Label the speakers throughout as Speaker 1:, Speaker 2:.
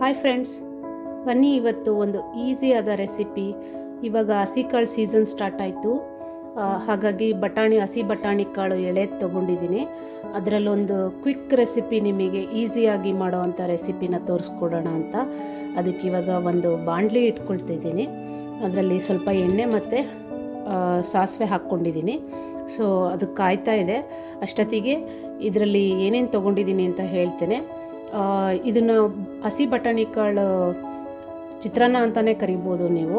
Speaker 1: Hi friends ಬನ್ನಿ ಇವತ್ತು ಒಂದು ಈಸಿಯಾದ ರೆಸಿಪಿ ಇವಾಗ ಹಸಿ ಕಾಳು ಸೀಸನ್ ಸ್ಟಾರ್ಟ್ ಆಯಿತು. ಹಾಗಾಗಿ ಬಟಾಣಿ, ಹಸಿ ಬಟಾಣಿ ಕಾಳು ಎಳೆ ತೊಗೊಂಡಿದ್ದೀನಿ. ಅದರಲ್ಲೊಂದು ಕ್ವಿಕ್ ರೆಸಿಪಿ ನಿಮಗೆ ಈಸಿಯಾಗಿ ಮಾಡೋವಂಥ ರೆಸಿಪಿನ ತೋರಿಸ್ಕೊಡೋಣ ಅಂತ. ಅದಕ್ಕೆ ಇವಾಗ ಒಂದು ಬಾಣಲಿ ಇಟ್ಕೊಳ್ತಿದ್ದೀನಿ ಅದರಲ್ಲಿ ಸ್ವಲ್ಪ ಎಣ್ಣೆ ಮತ್ತು ಸಾಸಿವೆ ಹಾಕ್ಕೊಂಡಿದ್ದೀನಿ. ಸೊ ಅದು ಕಾಯ್ತಾ ಇದೆ. ಅಷ್ಟೊತ್ತಿಗೆ ಇದರಲ್ಲಿ ಏನೇನು ತೊಗೊಂಡಿದ್ದೀನಿ ಅಂತ ಹೇಳ್ತೇನೆ. ಇದನ್ನು ಹಸಿ ಬಟಾಣಿ ಕಾಳು ಚಿತ್ರಾನ್ನ ಅಂತಲೇ ಕರಿಬೋದು ನೀವು.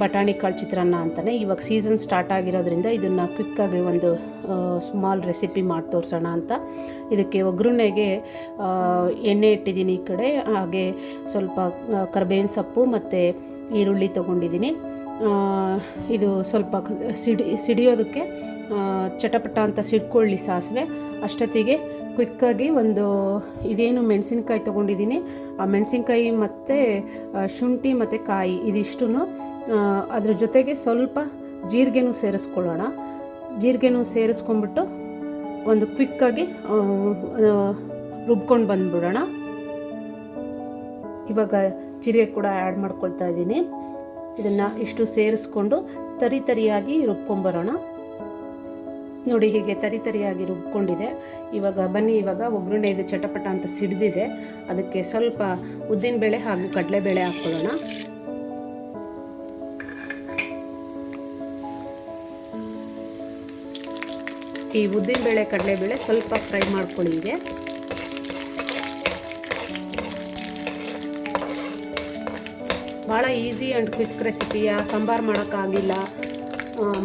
Speaker 1: ಬಟಾಣಿ ಕಾಳು ಚಿತ್ರಾನ್ನ ಅಂತಲೇ ಇವಾಗ ಸೀಸನ್ ಸ್ಟಾರ್ಟ್ ಆಗಿರೋದ್ರಿಂದ ಇದನ್ನು ಕ್ವಿಕ್ಕಾಗಿ ಒಂದು ಸ್ಮಾಲ್ ರೆಸಿಪಿ ಮಾಡಿ ತೋರಿಸೋಣ ಅಂತ. ಇದಕ್ಕೆ ಒಗ್ಗರಣೆಗೆ ಎಣ್ಣೆ ಇಟ್ಟಿದ್ದೀನಿ ಈ ಕಡೆ. ಹಾಗೆ ಸ್ವಲ್ಪ ಕರ್ಬೇವಿನ ಸೊಪ್ಪು ಮತ್ತು ಈರುಳ್ಳಿ ತೊಗೊಂಡಿದ್ದೀನಿ. ಇದು ಸ್ವಲ್ಪ ಸಿಡಿ, ಸಿಡಿಯೋದಕ್ಕೆ ಚಟಪಟ ಅಂತ ಸಿಡ್ಕೊಳ್ಳಿ ಸಾಸಿವೆ. ಅಷ್ಟೊತ್ತಿಗೆ ಕ್ವಿಕ್ಕಾಗಿ ಒಂದು ಇದೇನು ಮೆಣಸಿನ್ಕಾಯಿ ತೊಗೊಂಡಿದ್ದೀನಿ. ಆ ಮೆಣಸಿನ್ಕಾಯಿ ಮತ್ತು ಶುಂಠಿ ಮತ್ತು ಕಾಯಿ ಇದಿಷ್ಟು ಅದ್ರ ಜೊತೆಗೆ ಸ್ವಲ್ಪ ಜೀರಿಗೆನೂ ಸೇರಿಸ್ಕೊಳ್ಳೋಣ. ಜೀರಿಗೆನೂ ಸೇರಿಸ್ಕೊಂಡ್ಬಿಟ್ಟು ಒಂದು ಕ್ವಿಕ್ಕಾಗಿ ರುಬ್ಕೊಂಡು ಬಂದ್ಬಿಡೋಣ. ಇವಾಗ ಜೀರಿಗೆ ಕೂಡ ಆ್ಯಡ್ ಮಾಡ್ಕೊಳ್ತಾ ಇದ್ದೀನಿ. ಇದನ್ನು ಇಷ್ಟು ಸೇರಿಸ್ಕೊಂಡು ತರಿ ತರಿಯಾಗಿ ರುಬ್ಕೊಂಬರೋಣ. ನೋಡಿ ಹೀಗೆ ತರಿ ತರಿಯಾಗಿ ರುಬ್ಕೊಂಡಿದೆ. ಇವಾಗ ಬನ್ನಿ, ಇವಾಗ ಒಗ್ಗರಣೆ ಇದು ಚಟಪಟ ಅಂತ ಸಿಡಿದಿದೆ. ಅದಕ್ಕೆ ಸ್ವಲ್ಪ ಉದ್ದಿನಬೇಳೆ ಹಾಗೂ ಕಡಲೆಬೇಳೆ ಹಾಕ್ಕೊಳ್ಳೋಣ. ಈ ಉದ್ದಿನಬೇಳೆ ಕಡಲೆಬೇಳೆ ಸ್ವಲ್ಪ ಫ್ರೈ ಮಾಡ್ಕೊಳ್ಳಿ ಹೀಗೆ. ಭಾಳ ಈಸಿ ಆ್ಯಂಡ್ ಕ್ವಿಕ್ ರೆಸಿಪಿಯ. ಸಾಂಬಾರು ಮಾಡೋಕ್ಕಾಗಿಲ್ಲ.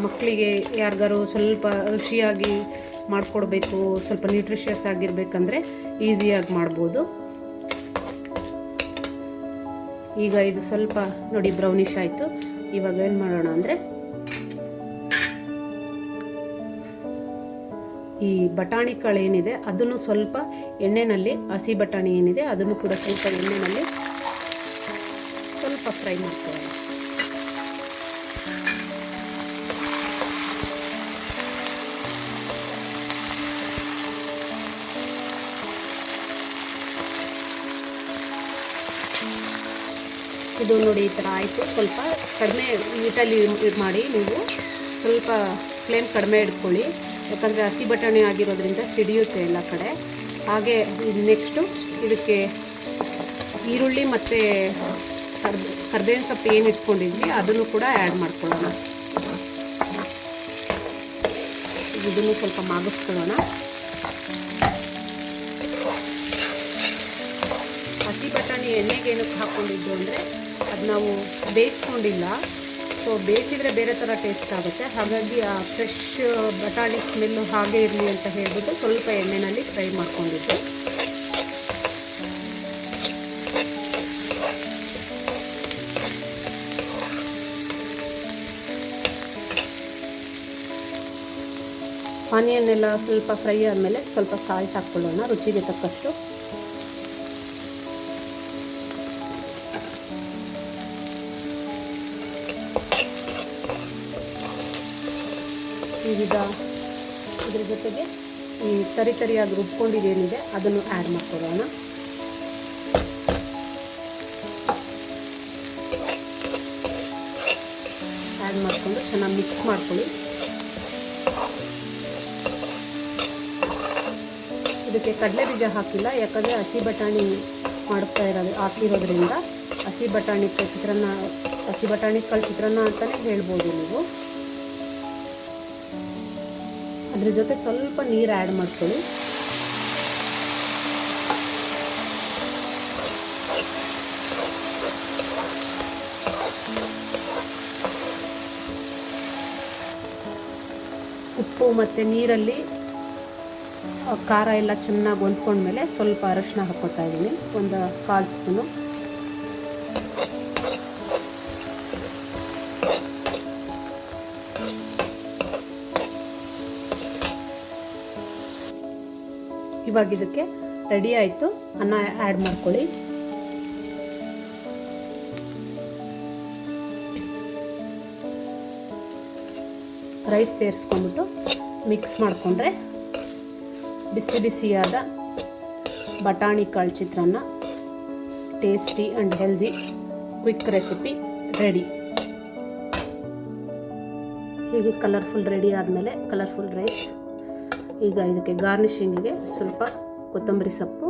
Speaker 1: ಮಕ್ಕಳಿಗೆ ಯಾರಿಗಾರು ಸ್ವಲ್ಪ ರುಚಿಯಾಗಿ ಮಾಡಿಕೊಡ್ಬೇಕು, ಸ್ವಲ್ಪ ನ್ಯೂಟ್ರಿಷಿಯಸ್ ಆಗಿರಬೇಕಂದ್ರೆ ಈಸಿಯಾಗಿ ಮಾಡ್ಬೋದು. ಈಗ ಇದು ಸ್ವಲ್ಪ ನೋಡಿ ಬ್ರೌನಿಷ್ ಆಯಿತು. ಇವಾಗ ಏನು ಮಾಡೋಣ ಅಂದರೆ ಈ ಬಟಾಣಿ ಕಾಳು ಏನಿದೆ ಅದನ್ನು ಸ್ವಲ್ಪ ಎಣ್ಣೆನಲ್ಲಿ, ಹಸಿ ಬಟಾಣಿ ಏನಿದೆ ಅದನ್ನು ಕೂಡ ಸ್ವಲ್ಪ ಎಣ್ಣೆನಲ್ಲಿ ಸ್ವಲ್ಪ ಫ್ರೈ ಮಾಡ್ಕೊಳ್ಳೋಣ. ಇದು ನೋಡಿ ಈ ಥರ ಆಯಿತು. ಸ್ವಲ್ಪ ಕಡಿಮೆ ನೀಟಲ್ಲಿ ಇದು ಮಾಡಿ ನೀವು ಸ್ವಲ್ಪ ಫ್ಲೇಮ್ ಕಡಿಮೆ ಇಟ್ಕೊಳ್ಳಿ. ಯಾಕಂದರೆ ಹಸಿ ಬಟಾಣಿ ಆಗಿರೋದ್ರಿಂದ ಸಿಡಿಯುತ್ತೆ ಎಲ್ಲ ಕಡೆ. ಹಾಗೆ ನೆಕ್ಸ್ಟು ಇದಕ್ಕೆ ಈರುಳ್ಳಿ ಮತ್ತು ಕರ್ ಕರ್ಬೇವಿನ ಸೊಪ್ಪು ಏನು ಇಟ್ಕೊಂಡಿದ್ವಿ, ಅದನ್ನು ಕೂಡ ಆ್ಯಡ್ ಮಾಡ್ಕೊಳ್ಳೋಣ. ಇದನ್ನು ಸ್ವಲ್ಪ ಮಾಗಿಸ್ಕೊಳ್ಳೋಣ. ಹಸಿ ಬಟಾಣಿ ಎಣ್ಣೆಗೆ ಏನಕ್ಕೆ ಹಾಕ್ಕೊಂಡಿದ್ದು ಅಂದರೆ ಅದು ನಾವು ಬೇಯಿಸ್ಕೊಂಡಿಲ್ಲ. ಸೊ ಬೇಯಿಸಿದರೆ ಬೇರೆ ಥರ ಟೇಸ್ಟ್ ಆಗುತ್ತೆ. ಹಾಗಾಗಿ ಆ ಫ್ರೆಶ್ ಬಟಾಣಿ ಸ್ಮೆಲ್ಲು ಹಾಗೆ ಇರಲಿ ಅಂತ ಹೇಳ್ಬಿಟ್ಟು ಸ್ವಲ್ಪ ಎಣ್ಣೆಯಲ್ಲಿ ಫ್ರೈ ಮಾಡ್ಕೊಂಡಿದ್ದೆ. ಆನಿಯನ್ ಎಲ್ಲ ಸ್ವಲ್ಪ ಫ್ರೈ ಆದಮೇಲೆ ಸ್ವಲ್ಪ ಸಾಲ್ಟ್ ಹಾಕ್ಕೊಳ್ಳೋಣ, ರುಚಿಗೆ ತಕ್ಕಷ್ಟು. ವಿವಿಧ ಇದ್ರ ಜೊತೆಗೆ ಈ ತರಿ ತರಿಯಾಗಿ ರುಬ್ಕೊಂಡಿದ್ದೇನಿದೆ ಅದನ್ನು ಆ್ಯಡ್ ಮಾಡ್ಕೊಳ್ಳೋಣ. ಆ್ಯಡ್ ಮಾಡಿಕೊಂಡು ಚೆನ್ನಾಗಿ ಮಿಕ್ಸ್ ಮಾಡ್ಕೊಳ್ಳಿ. ಇದಕ್ಕೆ ಕಡಲೆ ಬೀಜ ಹಾಕಿಲ್ಲ, ಯಾಕಂದರೆ ಹಸಿ ಬಟಾಣಿ ಮಾಡ್ತಾ ಇರೋದು, ಹಾಕಿರೋದ್ರಿಂದ ಹಸಿ ಬಟಾಣಿ ಚಿತ್ರಾನ್ನ, ಹಸಿ ಬಟಾಣಿ ಕಾಳು ಚಿತ್ರಾನ್ನ ಅಂತಲೇ ಹೇಳ್ಬೋದು ನೀವು. ಅದ್ರ ಜೊತೆ ಸ್ವಲ್ಪ ನೀರು ಆ್ಯಡ್ ಮಾಡ್ಕೊಳ್ಳಿ. ಉಪ್ಪು ಮತ್ತು ನೀರಲ್ಲಿ ಖಾರ ಎಲ್ಲ ಚೆನ್ನಾಗಿ ಹೊಂದ್ಕೊಂಡ್ಮೇಲೆ ಸ್ವಲ್ಪ ಅರಶಿನ ಹಾಕ್ಕೊತಾ ಇದ್ದೀನಿ. ಒಂದು ಕಾಲು ಸ್ಪೂನು. ಇವಾಗ ಇದಕ್ಕೆ ರೆಡಿ ಆಯಿತು. ಅನ್ನ ಆ್ಯಡ್ ಮಾಡ್ಕೊಳ್ಳಿ. ರೈಸ್ ಸೇರಿಸ್ಕೊಂಡ್ಬಿಟ್ಟು ಮಿಕ್ಸ್ ಮಾಡಿಕೊಂಡ್ರೆ ಬಿಸಿ ಬಿಸಿಯಾದ ಬಟಾಣಿ ಕಾಳು ಚಿತ್ರಾನ್ನ tasty and healthy quick recipe ready ಹೀಗೆ ಕಲರ್ಫುಲ್ ರೆಡಿ ಆದಮೇಲೆ ಕಲರ್ಫುಲ್ ರೈಸ್ ಈಗ ಇದಕ್ಕೆ ಗಾರ್ನಿಷಿಂಗಿಗೆ ಸ್ವಲ್ಪ ಕೊತ್ತಂಬರಿ ಸೊಪ್ಪು,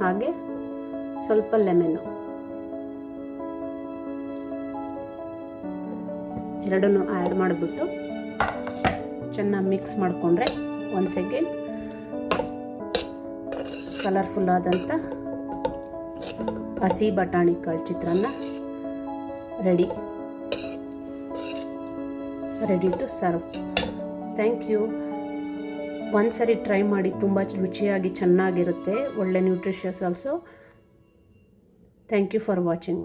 Speaker 1: ಹಾಗೆ ಸ್ವಲ್ಪ ಲೆಮೆನ್ನು ಎರಡನ್ನು ಆ್ಯಡ್ ಮಾಡಿಬಿಟ್ಟು ಚೆನ್ನಾಗಿ ಮಿಕ್ಸ್ ಮಾಡಿಕೊಂಡ್ರೆ ಒಂದು ಸೆಕೆಂಡ್ ಕಲರ್ಫುಲ್ ಆದಂಥ ಹಸಿ ಬಟಾಣಿ ಕಾಳು ಚಿತ್ರಾನ್ನ ready. Ready to serve. Thank you. ಒಂದು ಸರಿ ಟ್ರೈ ಮಾಡಿ ತುಂಬ ರುಚಿಯಾಗಿ ಚೆನ್ನಾಗಿರುತ್ತೆ ಒಳ್ಳೆ nutritious also thank you for watching